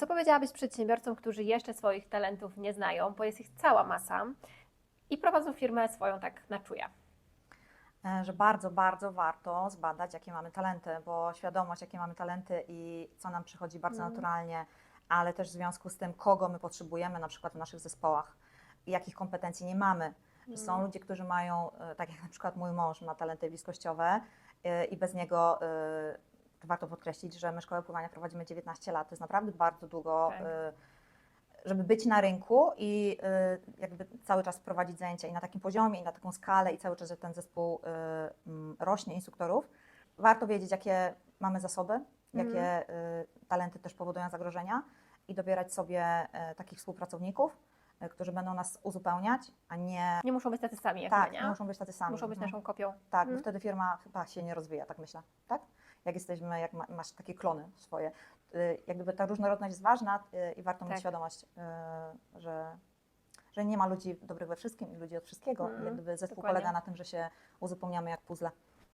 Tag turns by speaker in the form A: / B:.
A: co powiedziałabyś przedsiębiorcom, którzy jeszcze swoich talentów nie znają, bo jest ich cała masa i prowadzą firmę swoją tak na czuja?
B: E, że bardzo, bardzo warto zbadać, jakie mamy talenty, bo świadomość, jakie mamy talenty i co nam przychodzi bardzo
A: Mhm.
B: naturalnie, ale też w związku z tym, kogo my potrzebujemy na przykład w naszych zespołach jakich kompetencji nie mamy. Że Są ludzie, którzy mają, e, tak jak na przykład mój mąż ma talenty bliskościowe e, i bez niego warto podkreślić, że my szkołę pływania prowadzimy 19 lat. To jest naprawdę bardzo długo,
A: Tak.
B: e, żeby być na rynku i e, jakby cały czas prowadzić zajęcia i na takim poziomie, i na taką skalę, i cały czas, że ten zespół mm, rośnie instruktorów. Warto wiedzieć, jakie mamy zasoby, jakie e, talenty też powodują zagrożenia i dobierać sobie takich współpracowników, którzy będą nas uzupełniać, a nie
A: Nie muszą być tacy sami jak
B: tak,
A: my,
B: nie
A: nie?
B: muszą być tacy sami.
A: Muszą być
B: Mhm.
A: naszą kopią.
B: Tak,
A: Mhm.
B: bo wtedy firma chyba się nie rozwija, tak myślę, tak? Jak jesteśmy, jak ma, masz takie klony swoje. Y, Jak gdyby ta różnorodność jest ważna y, i warto
A: Tak.
B: mieć świadomość, y, że, że nie ma ludzi dobrych we wszystkim i ludzi od wszystkiego. I jak gdyby zespół
A: dokładnie.
B: polega na tym, że się uzupełniamy jak puzzle.